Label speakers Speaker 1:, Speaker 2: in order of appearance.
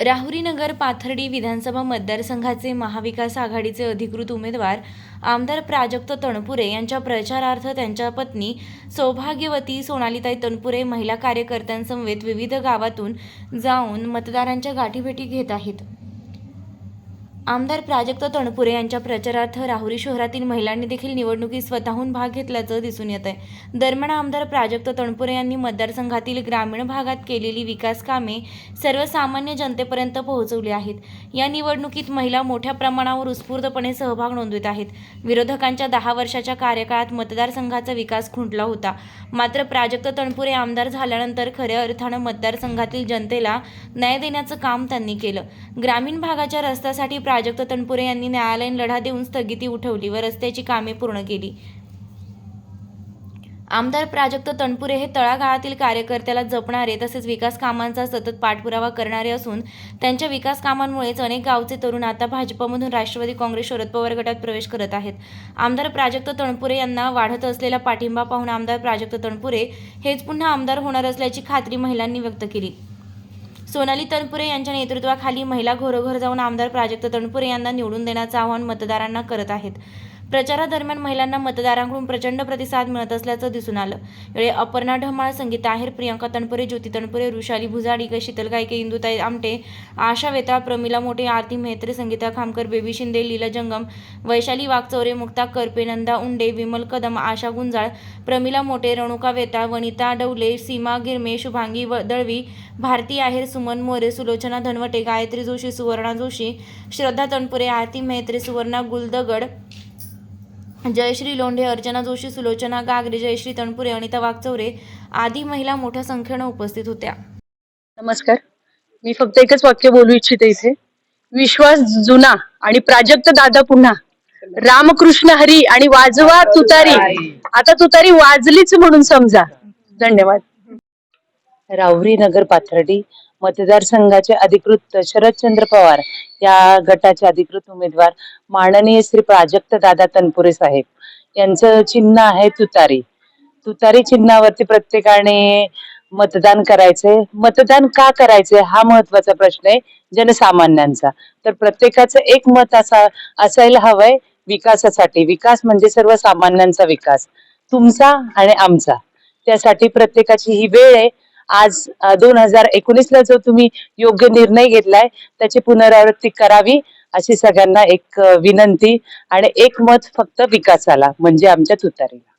Speaker 1: राहुरीनगर पाथर्डी विधानसभा मतदारसंघाचे महाविकास आघाडीचे अधिकृत उमेदवार आमदार प्राजक्त तणपुरे यांच्या प्रचारार्थ त्यांच्या पत्नी सौभाग्यवती सोनालीताई तणपुरे महिला कार्यकर्त्यांसमवेत विविध गावातून जाऊन मतदारांच्या गाठीभेटी घेत आहेत. आमदार प्राजक्त तणपुरे यांच्या प्रचारार्थ राहुरी शहरातील महिलांनी देखील निवडणुकीत स्वतःहून भाग घेतल्याचं दिसून येत आहे दरम्यान आमदार प्राजक्त तणपुरे यांनी मतदारसंघातील ग्रामीण भागात केलेली विकास कामे सर्वसामान्य जनतेपर्यंत पोहोचवली आहेत. या निवडणुकीत महिला मोठ्या प्रमाणावर उत्स्फूर्तपणे सहभाग नोंदवित आहेत. विरोधकांच्या दहा वर्षाच्या कार्यकाळात मतदारसंघाचा विकास खुंटला होता. मात्र प्राजक्त तणपुरे आमदार झाल्यानंतर खऱ्या अर्थानं मतदारसंघातील जनतेला न्याय देण्याचं काम त्यांनी केलं. ग्रामीण भागाच्या रस्त्यासाठी प्राजक्त तणपुरे यांनी न्यायालयीन लढा देऊन स्थगिती उठवली व रस्त्याची कामे पूर्ण केली. आमदार प्राजक्त तणपुरे हे तळागाळातील कार्यकर्त्याला जपणारे तसेच विकास कामांचा सतत पाठपुरावा करणारे असून त्यांच्या विकास कामांमुळेच अनेक गावचे तरुण आता भाजपमधून राष्ट्रवादी काँग्रेस शरद पवार गटात प्रवेश करत आहेत. आमदार प्राजक्त तणपुरे यांना वाढत असलेला पाठिंबा पाहून आमदार प्राजक्त तणपुरे हेच पुन्हा आमदार होणार असल्याची खात्री महिलांनी व्यक्त केली. सोनाली तनपुरे यांच्या नेतृत्वाखाली महिला घरोघर जाऊन आमदार प्राजक्त तनपुरे यांना निवडून देण्याचं आवाहन मतदारांना करत आहेत. प्रचारादरम्यान महिलांना मतदारांकडून प्रचंड प्रतिसाद मिळत असल्याचं दिसून आलं. यावेळी अपर्णा ढमाळ संगीता आहेर प्रियंका तणपुरे ज्योती तणपुरे ऋषाली भुजाडी शीतल गायके इंदुताई आमटे आशा वेताळ प्रमिला मोठे आरती मेहत्रे संगीता खामकर बेबी शिंदे लीला जंगम वैशाली वागचौरे मुक्ता करपे नंदा उंडे विमल कदम आशा गुंजाळ प्रमिला मोटे रेणुका वेताळ वनिता डवले सीमा गिरमे शुभांगी व दळवी भारती आहेर सुमन मोरे सुलोचना धनवटे गायत्री जोशी सुवर्णा जोशी श्रद्धा तणपुरे आरती मेहत्रे सुवर्णा गुलदगड जयश्री लोंढे अर्चना जोशी सुलोचना गागरे जयश्री तणपुरे अनिता वागचौरे आदी महिला मोठ्या संख्येनं उपस्थित होत्या.
Speaker 2: नमस्कार. मी फक्त एकच वाक्य बोलू इच्छिते इथे. विश्वास जुना आणि प्राजक्त दादा पुन्हा. रामकृष्ण हरी आणि वाजवा तुतारी. आता तुतारी वाजलीच म्हणून समजा. धन्यवाद. राहुरी नगर पाथर्डी. मतदारसंघाचे अधिकृत शरदचंद्र पवार या गटाचे अधिकृत उमेदवार माननीय श्री प्राजक्त दादा तनपुरे साहेब. यांचं चिन्ह आहे तुतारी. तुतारी चिन्हावरती प्रत्येकाने मतदान करायचंय. मतदान का करायचंय हा महत्त्वाचा प्रश्न आहे जनसामान्यांचा. तर प्रत्येकाचं एक मत असा असायला हवंय विकासासाठी. विकास म्हणजे सर्वसामान्यांचा विकास. तुमचा आणि आमचा. त्यासाठी प्रत्येकाची ही वेळ आहे. आज दोन हजार एकोणीसला जो तुम्ही योग्य निर्णय घेतलाय त्याची पुनरावृत्ती करावी अशी सगळ्यांना एक विनंती आणि एक मत फक्त विकासाला म्हणजे आमच्या तुतारीला